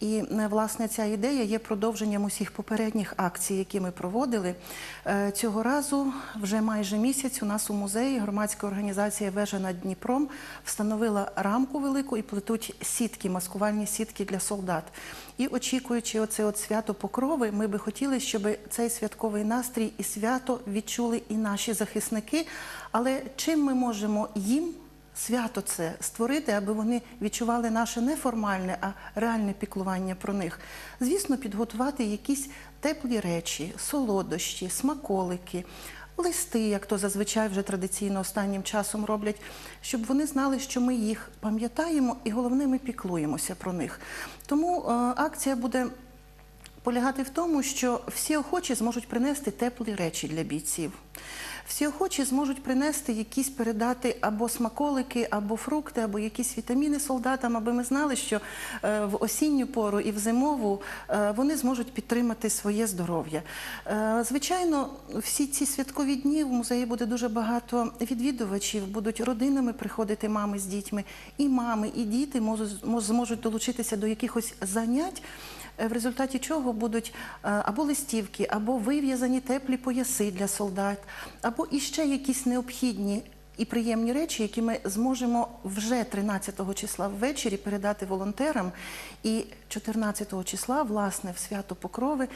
І е, власне ця ідея є продовженням усіх попередніх акцій, які ми проводили. Е, Цього разу вже майже місяць у нас у музеї громадська організація Вежа над Дніпром встановила рамку велику і плетуть сітки, маскувальні сітки для солдат. І очікуючи оце от свято покрови, ми би хотіли, щоб цей святковий настрій і свято відчули і наші захисники. Але чим ми можемо їм свято це створити, аби вони відчували наше не формальне, а реальне піклування про них. Звісно, підготувати якісь теплі речі, солодощі, смаколики. Листи, як то зазвичай вже традиційно останнім часом роблять, щоб вони знали, що ми їх пам'ятаємо і головне, ми піклуємося про них. Тому е, акція буде полягати в тому, що всі охочі зможуть принести теплі речі для бійців. Всі охочі зможуть принести якісь передати або смаколики, або фрукти, або якісь вітаміни солдатам, аби ми знали, що е, в осінню пору і в зимову е, вони зможуть підтримати своє здоров'я. Е, Звичайно, всі ці святкові дні в музеї буде дуже багато відвідувачів, будуть родинами приходити мами з дітьми, і мами, і діти зможуть долучитися до якихось занять. В результаті чого будуть або листівки, або вив'язані теплі пояси для солдат, або іще якісь необхідні і приємні речі, які ми зможемо вже 13 числа ввечері передати волонтерам. І 14 числа, власне, в свято Покрови,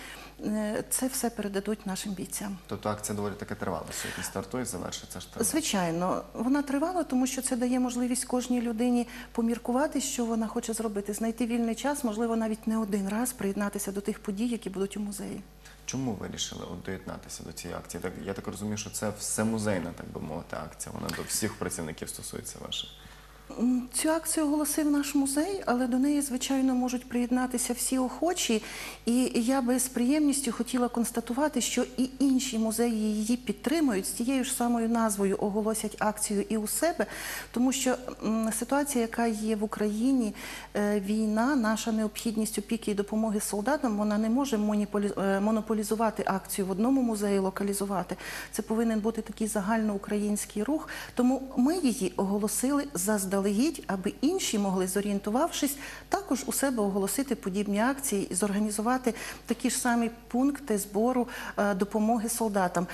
е, це все передадуть нашим бійцям. Тобто акція доволі таки тривала, сьогодні стартує, завершиться ж. Звичайно, вона тривала, тому що це дає можливість кожній людині поміркувати, що вона хоче зробити, знайти вільний час, можливо, навіть не один раз приєднатися до тих подій, які будуть у музеї. Чому вирішили от доєднатися до цієї акції? Я так розумію, що це все музейна, так би мовити, акція. Вона до всіх працівників стосується ваших. Цю акцію оголосив наш музей, але до неї, звичайно, можуть приєднатися всі охочі. І я би з приємністю хотіла констатувати, що і інші музеї її підтримують з тією ж самою назвою оголосять акцію і у себе, тому що ситуація, яка є в Україні, е, війна, наша необхідність опіки і допомоги солдатам, вона не може е, монополізувати акцію в одному музеї, локалізувати. Це повинен бути такий загальноукраїнський рух. Тому ми її оголосили заздалегідь, аби інші могли, зорієнтувавшись, також у себе оголосити подібні акції і зорганізувати такі ж самі пункти збору е, допомоги солдатам.